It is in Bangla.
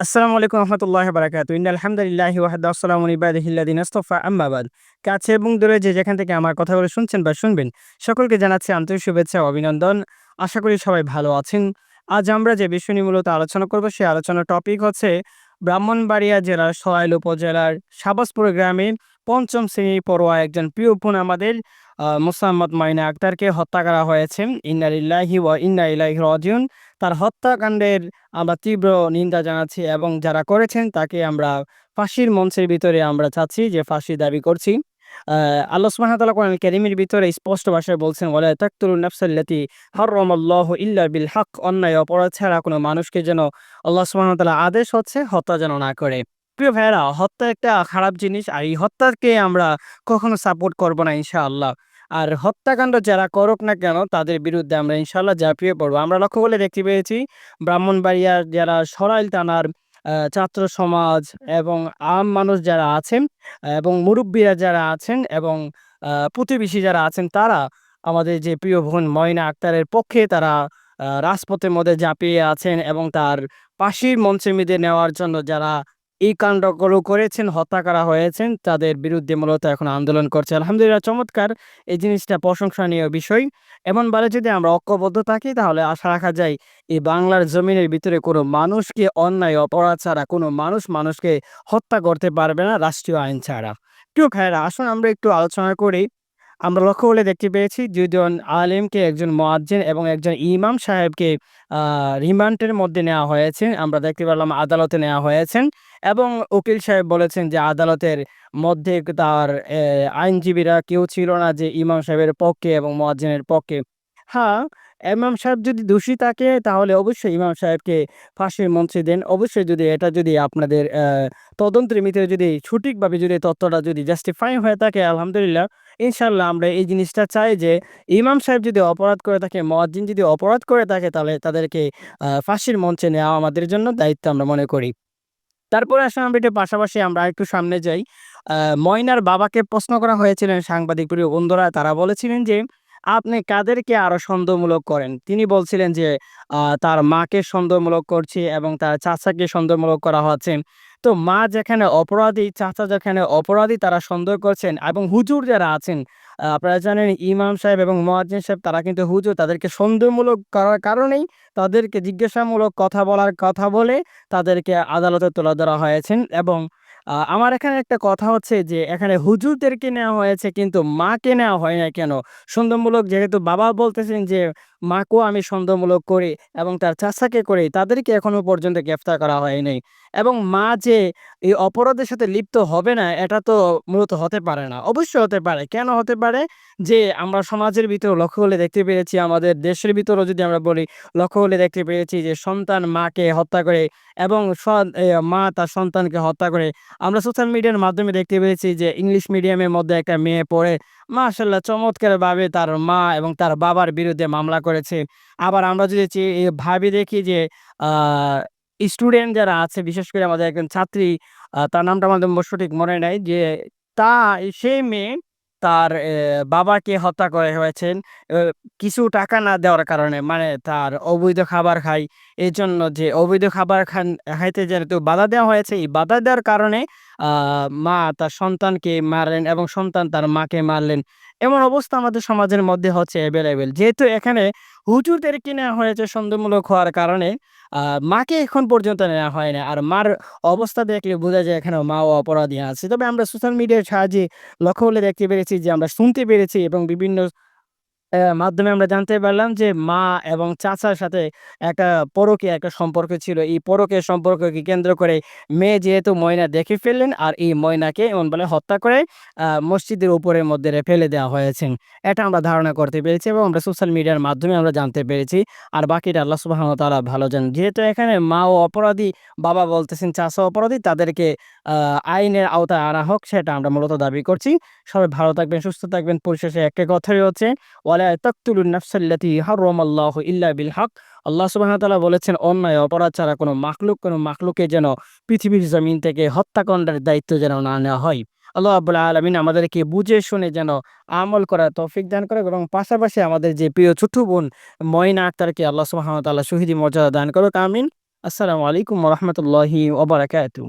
আসসালামু আলাইকুম রহমতুল্লাহ বারাকাতু। ইন্না আলহামদুলিল্লাহি ওয়াহদা আসসালামু ইবাদিহিল্লাদিন আস্তফা আম্মাবাদ কাছে এবং দূরে যে যেখান থেকে আমার কথাগুলো শুনছেন বা শুনবেন, সকলকে জানাচ্ছি আন্তরিক শুভেচ্ছা অভিনন্দন। আশা করি সবাই ভালো আছেন। আজ আমরা যে বিষয় নিয়ে মূলত আলোচনা করব, সেই আলোচনার টপিক হচ্ছে ব্রাহ্মণবাড়িয়া জেলার সরাইল উপজেলার সাবাসপুর গ্রামে পঞ্চম শ্রেণি পড়ুয়া একজন প্রিয় বোন আমাদের মোসাম্মদ মাইনা আক্তারকে হত্যা করা হয়েছে। ইন্না লিল্লাহি ওয়া ইন্না ইলাইহি রাজিউন। তার হত্যাকাণ্ডের আমরা তীব্র নিন্দা জানাচ্ছি এবং যারা করেছেন তাকে আমরা ফাঁসির মঞ্চের ভিতরে আমরা চাচ্ছি যে ফাঁসি দাবি করছি। আল্লাহ সুবহানাহু কোরআন কারীমের ভিতরে স্পষ্ট ভাষায় বলছেন, ওয়ালা তাকতুলুন নাফসাল্লাতী হারামাল্লাহু ইল্লা বিল হক। অন্যায় অপরাধ ছাড়া কোনো মানুষকে যেন আল্লাহ সুবহানাহু আদেশ হচ্ছে হত্যা যেন না করে। প্রিয় ভাইয়েরা, হত্যা একটা খারাপ জিনিস। আর এই হত্যাকে আমরা কখনো সাপোর্ট করব না, ইনশাআল্লাহ। আর হত্যাকাণ্ড যারা করুক না কেন, তাদের বিরুদ্ধে আমরা ইনশাআল্লাহ ঝাঁপিয়ে পড়ব। আমরা লক্ষ্য করলে দেখতে পেয়েছি, ব্রাহ্মণবাড়িয়ার যারা সরাইল থানার ছাত্র সমাজ এবং আম মানুষ যারা আছেন এবং মুরব্বীরা যারা আছেন এবং প্রতিবেশী যারা আছেন, তারা আমাদের যে প্রিয় বোন ময়না আক্তারের পক্ষে তারা রাজপথের মধ্যে ঝাঁপিয়ে আছেন এবং তার পাশের মঞ্চে মেয়েদের নেওয়ার জন্য যারা এই কাণ্ডগুলো করেছেন, হত্যা করা হয়েছেন, তাদের বিরুদ্ধে মূলত এখন আন্দোলন করছে। আলহামদুলিল্লাহ, চমৎকার এই জিনিসটা প্রশংসনীয় বিষয়। এমনভাবে যদি আমরা ঐক্যবদ্ধ থাকি, তাহলে আশা রাখা যায় এই বাংলার জমিনের ভিতরে কোনো মানুষকে অন্যায়, অপরাধ ছাড়া কোনো মানুষ মানুষকে হত্যা করতে পারবে না রাষ্ট্রীয় আইন ছাড়া। প্রিয় ভাইয়েরা, আসুন আমরা একটু আলোচনা করি আমরা লক্ষ্য করলে দেখতে পেয়েছি দুজন আলেমকে, একজন মোয়াজ্জেন এবং একজন ইমাম সাহেবকে রিমান্ডের মধ্যে নেওয়া হয়েছে। আমরা দেখতে পেলাম আদালতে নেওয়া হয়েছেন এবং উকিল সাহেব বলেছেন যে আদালতের মধ্যে তার আইনজীবীরা কেউ ছিল না যে ইমাম সাহেবের পক্ষে এবং মোয়াজ্জেনের পক্ষে। হ্যাঁ ইমাম সাহেব যদি দোষী থাকে তাহলে অবশ্যই ইমাম সাহেবকে ফাঁসির মঞ্চে দেন। অবশ্যই যদি এটা যদি আপনাদের তদন্তের ভিতরে যদি সঠিকভাবে যদি তথ্যটা যদি জাস্টিফাই হয়ে থাকে, আলহামদুলিল্লাহ ইনশাল্লাহ আমরা এই জিনিসটা চাই যে ইমাম সাহেব যদি অপরাধ করে থাকে মহাজিন যদি অপরাধ করে থাকে, তাহলে তাদেরকে ফাঁসির মঞ্চে নেওয়া আমাদের জন্য দায়িত্ব আমরা মনে করি। তারপরে আসলে আমরা এটা পাশাপাশি আমরা একটু সামনে যাই। ময়নার বাবাকে প্রশ্ন করা হয়েছিলেন সাংবাদিক প্রিয় বন্ধুরা, তারা বলেছিলেন যে আপনি কাদেরকে আরও সন্দেহমূলক করেন? তিনি বলছিলেন যে তার মাকে সন্দেহমূলক করছে এবং তার চাচাকে সন্দেহমূলক করা হচ্ছে। তো মা যেখানে অপরাধী, চাচা যেখানে অপরাধী, তারা সন্দেহ করছেন এবং হুজুর যারা আছেন আপনারা জানেন ইমাম সাহেব এবং মোয়াজ্জিন সাহেব, তারা কিন্তু হুজুর, তাদেরকে সন্দেহমূলক করার কারণেই তাদেরকে জিজ্ঞাসামূলক কথা বলার কথা বলে তাদেরকে আদালতে তোলা ধরা হয়েছেন এবং আমার এখানে একটা কথা হচ্ছে যে, এখানে হুজুরদেরকে নেওয়া হয়েছে কিন্তু মাকে নেওয়া হয় না কেন? সন্দেহমূলক যেহেতু বাবা বলতেছেন যে মাকেও আমি সন্দেহমূলক করি এবং তার চাচাকে করি। তাদেরকে এখনও পর্যন্ত গ্রেফতার করা হয়নি এবং মা যে এই অপরাধের সাথে লিপ্ত হবে না, এটা তো মূলত হতে পারে না। অবশ্যই হতে পারে। কেন হতে পারে? যে আমরা সমাজের ভিতরে লক্ষ্য করলে দেখতে পেয়েছি আমাদের দেশের ভিতরেও যদি আমরা বলি, লক্ষ্য করলে দেখতে পেয়েছি যে সন্তান মাকে হত্যা করে এবং মা তার সন্তানকে হত্যা করে। আমরা সোশ্যাল মিডিয়ার মাধ্যমে দেখতে পেয়েছি যে ইংলিশ মিডিয়ামের মধ্যে একটা মেয়ে পড়ে। মা মাশাল্লাহ চমৎকারভাবে তার মা এবং তার বাবার বিরুদ্ধে মামলা করেছে। আবার আমরা যদি ভাবি দেখি যে স্টুডেন্ট যারা আছে, বিশেষ করে আমাদের একজন ছাত্রী তার নামটা আমাদের সঠিক মনে নাই যে, তা সেই মেয়ে তার বাবাকে হত্যা করে হয়েছেন। কিছু টাকা না দেওয়ার কারণে মানে তার অবৈধ খাবার খাই এই জন্য যে অবৈধ খাবার খান, খাইতে যেহেতু বাধা দেওয়া হয়েছে, এই বাধা দেওয়ার কারণে মা তার সন্তানকে মারলেন এবং সন্তান তার মাকে মারলেন। এমন অবস্থা আমাদের সমাজের মধ্যে হচ্ছে অ্যাভেলেবেল যেহেতু এখানে হুজুরদেরকে নেওয়া হয়েছে সন্দেহমূলক হওয়ার কারণে মাকে এখন পর্যন্ত নেওয়া হয় না। আর মার অবস্থা দেখলে বোঝা যায় এখানে মাও অপরাধী আছে। তবে আমরা সোশ্যাল মিডিয়ার সাহায্যে লক্ষ্য হলে দেখতে পেরেছি যে আমরা শুনতে পেরেছি এবং বিভিন্ন মাধ্যমে আমরা জানতে পারলাম যে মা এবং চাচার সাথে একটা পরকীয়া একটা সম্পর্ক ছিল। এই পরকীয় সম্পর্ককে কেন্দ্র করে মেয়ে যেহেতু ময়না দেখে ফেললেন আর এই ময়নাকে এমন বলে হত্যা করে মসজিদের উপরের মধ্যে ফেলে দেওয়া হয়েছে। এটা আমরা ধারণা করতে পেরেছি এবং আমরা সোশ্যাল মিডিয়ার মাধ্যমে আমরা জানতে পেরেছি। আর বাকিটা আল্লাহ সুবাহ তাআলা ভালো জানেন যেহেতু এখানে মা ও অপরাধী, বাবা বলতেছেন চাচা অপরাধী, তাদেরকে আইনের আওতায় আনা হোক, সেটা আমরা মূলত দাবি করছি। সবাই ভালো থাকবেন, সুস্থ থাকবেন। পরিশেষে একটা কথাই হচ্ছে ওয়ালা ইল্লা বিল হক। আল্লাহ বলেছেন, অন্যায়, অপরাধ ছাড়া কোনো মাখলুক, কোনো মাখলুকে যেন পৃথিবীর জমিন থেকে দায়িত্ব যেন না নেওয়া হয়। আল্লাহ রাব্বুল আলামিন আমাদেরকে বুঝে শুনে যেন আমল করার তৌফিক দান করে এবং পাশাপাশি আমাদের যে প্রিয় ছোট বোন ময়না আক্তারকে আল্লাহ তাআলা শহীদি মর্যাদা দান করুক, আমিন। আসসালামু আলাইকুম রহমতুল্লাহি ওবরাকাতু